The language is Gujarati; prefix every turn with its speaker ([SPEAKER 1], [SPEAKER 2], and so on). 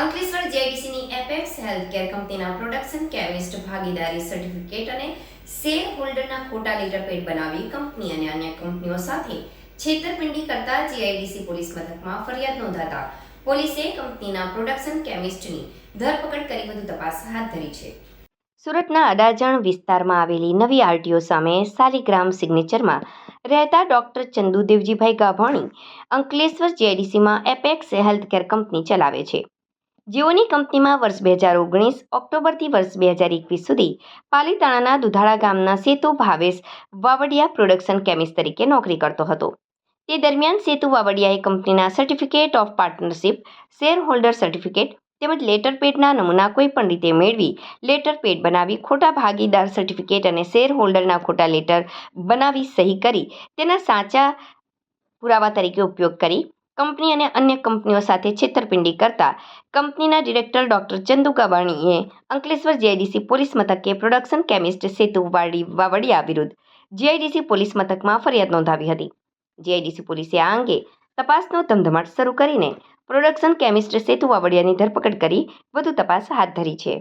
[SPEAKER 1] અંકલેશ્વર જેડીસીની એપેક્સ હેલ્થકેર કંપનીના પ્રોડક્શન કેમિસ્ટ ભાગીદારી સર્ટિફિકેટ અને શેર હોલ્ડરના ખોટા લેટરપેડ બનાવી કંપની અને અન્ય કંપનીઓ સાથે છેતરપિંડી કરતા જીઆઈડીસી પોલીસ મથકમાં ફરિયાદ નોંધાતા પોલીસે કંપનીના પ્રોડક્શન કેમિસ્ટની ધરપકડ કરી વધુ તપાસ હાથ ધરી છે. સુરતના અડાજણ વિસ્તારમાં આવેલી નવી આરટીઓ સામે સાલીગ્રામ સિગ્નેચરમાં રહેતા ડોક્ટર ચંદુ દેવજીભાઈ ગાભાણી અંકલેશ્વર જીઆઈડીસીમાં એપેક્સ હેલ્થકેર કંપની ચલાવે છે. જેઓની કંપનીમાં વર્ષ બે હજાર ઓગણીસ ઓક્ટોબરથી વર્ષ બે હજાર એકવીસ સુધી પાલીતાણાના દુધાળા ગામના સેતુ ભાવેશ વાવડિયા પ્રોડક્શન કેમિસ્ટ તરીકે નોકરી કરતો હતો. તે દરમિયાન સેતુ વાવડિયાએ કંપનીના certificate of partnership share holder certificate તેમજ લેટર પેડના નમૂના કોઈપણ રીતે મેળવી લેટર પેડ બનાવી ખોટા ભાગીદાર સર્ટિફિકેટ અને શેર હોલ્ડરના ખોટા લેટર બનાવી સહી કરી તેના સાચા પુરાવા તરીકે ઉપયોગ કરી કંપની અને અન્ય કંપનીઓ સાથે છેતરપિંડી કરતા કંપનીના ડિરેક્ટર ડોક્ટર ચંદુ કાબાણીએ અંકલેશ્વર જીઆઈડીસી પોલીસ મથકે પ્રોડક્શન કેમિસ્ટ સેતુ વાડી વાવડિયા વિરુદ્ધ જીઆઈડીસી પોલીસ મથકમાં ફરિયાદ નોંધાવી હતી. જીઆઈડીસી પોલીસે આ અંગે તપાસનો ધમધમાટ શરૂ કરીને પ્રોડક્શન કેમિસ્ટ સેતુ વાવડિયાની ધરપકડ કરી વધુ તપાસ હાથ ધરી છે.